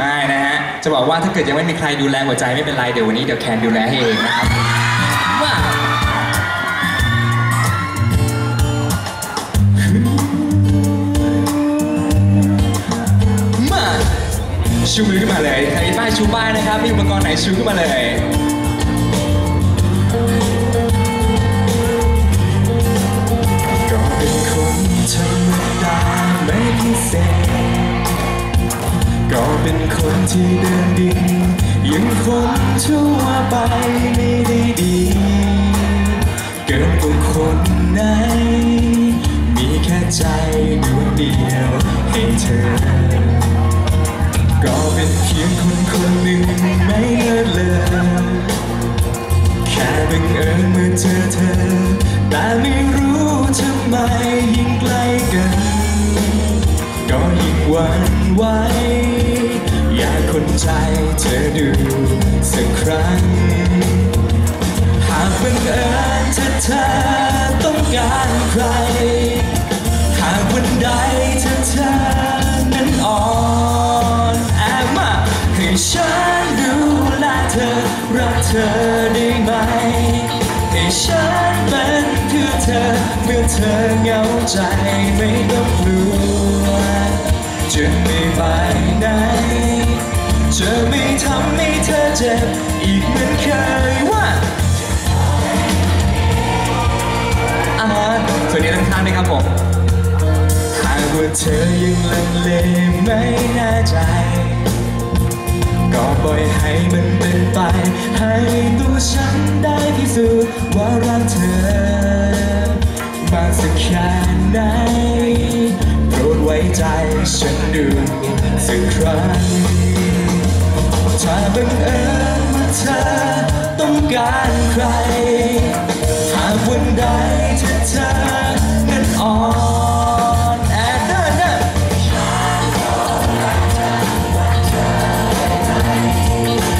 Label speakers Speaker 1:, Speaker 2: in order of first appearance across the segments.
Speaker 1: ได้นะฮะ จะบอกว่าถ้าเกิดยังไม่มีใครดูแลหัวใจไม่เป็นไร เดี๋ยววันนี้เดี๋ยวแคนดูแลให้เองนะครับว่ามาชูมือขึ้นมาเลยใครป้ายชูป้ายนะครับ มีอุปกรณ์ไหนชูขึ้นมาเลย
Speaker 2: ก็เป็นคนที่เดินดินยังคนทั่วไปไม่ได้ดี เกินกว่าคนไหน มีแค่ใจดวงเดียวให้เธอ ก็เป็นเพียงคนคนหนึ่งไม่เลิศเลอแค่บังเอิญเมื่อเจอเธอ แต่ไม่รู้ทำไมยิ่งใกล้กัน ก็ยิ่งหวั่นไหว ใจเธอดูสักครั้ง หากบังเอิญถ้าเธอต้องการใคร หากวันใดถ้าเธอนั้นอ่อนแอมาให้ฉันดูแลเธอรักเธอได้ไหม ให้ฉันเป็นเพื่อเธอเมื่อเธอเหงาใจไม่ต้องกลัวจะไม่ไป จะไม่ทำให้เธอเจ็บอีกเหมือนเคยว่า
Speaker 1: อ่าสวัสดีทั้งท่านด้วยครับผม
Speaker 2: หากว่าเธอยังลังเลไม่แน่ใจ ก็ปล่อยให้มันเป็นไป ให้ตัวฉันได้พิสูจน์ว่ารักเธอมากสักแค่ไหนโปรดไว้ใจฉันดูสักครั้ง ถ้าบังเอิญว่าเธอต้องการใคร หากวันใดที่เธอนั้นอ่อนแอเดินเดิน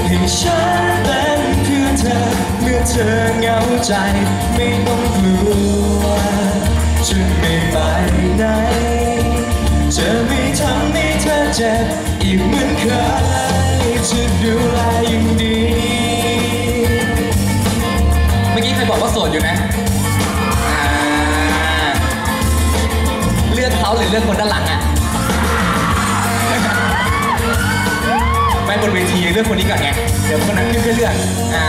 Speaker 2: ให้ฉันเป็นเพื่อเธอเมื่อเธอเหงาใจไม่ต้องกลัวจะไม่ไปไหนจะไม่ทำให้เธอเจ็บอีกเหมือนเคย ดูแลอย่างดี
Speaker 1: เมื่อกี้ใครบอกว่าโสดอยู่นะอ่าเลือกเขาหรือเลือกคนด้านหลังอะไปบนเวทีเลือกคนนี้ก่อนไง เดี๋ยวคนนั้นขึ้นเลือกอ่า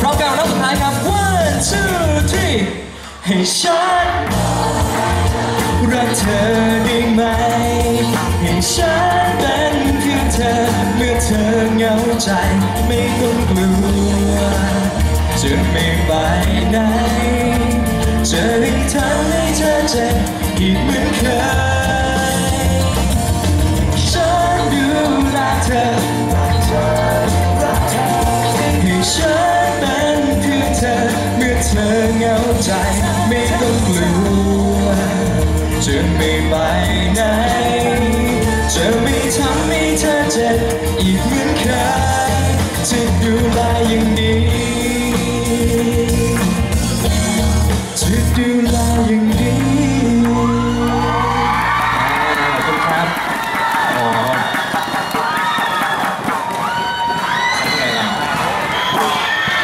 Speaker 1: พร้อมกันรอบสุดท้ายครับ one two three
Speaker 2: ให้ฉันรักเธอได้ไหมให้ฉัน ใจไม่ต้องกลัว จะไม่ไปไหนจะให้ทำให้เธอเจ็บอีกเหมือนเคยฉันดูแลเธอให้ฉันเป็นเพื่อเธอเมื่อเธอเหงาใจไม่ต้องกลัวจะไม่ไปไหนจะไม่ทำให้เธอเจ็บอีกเหมือน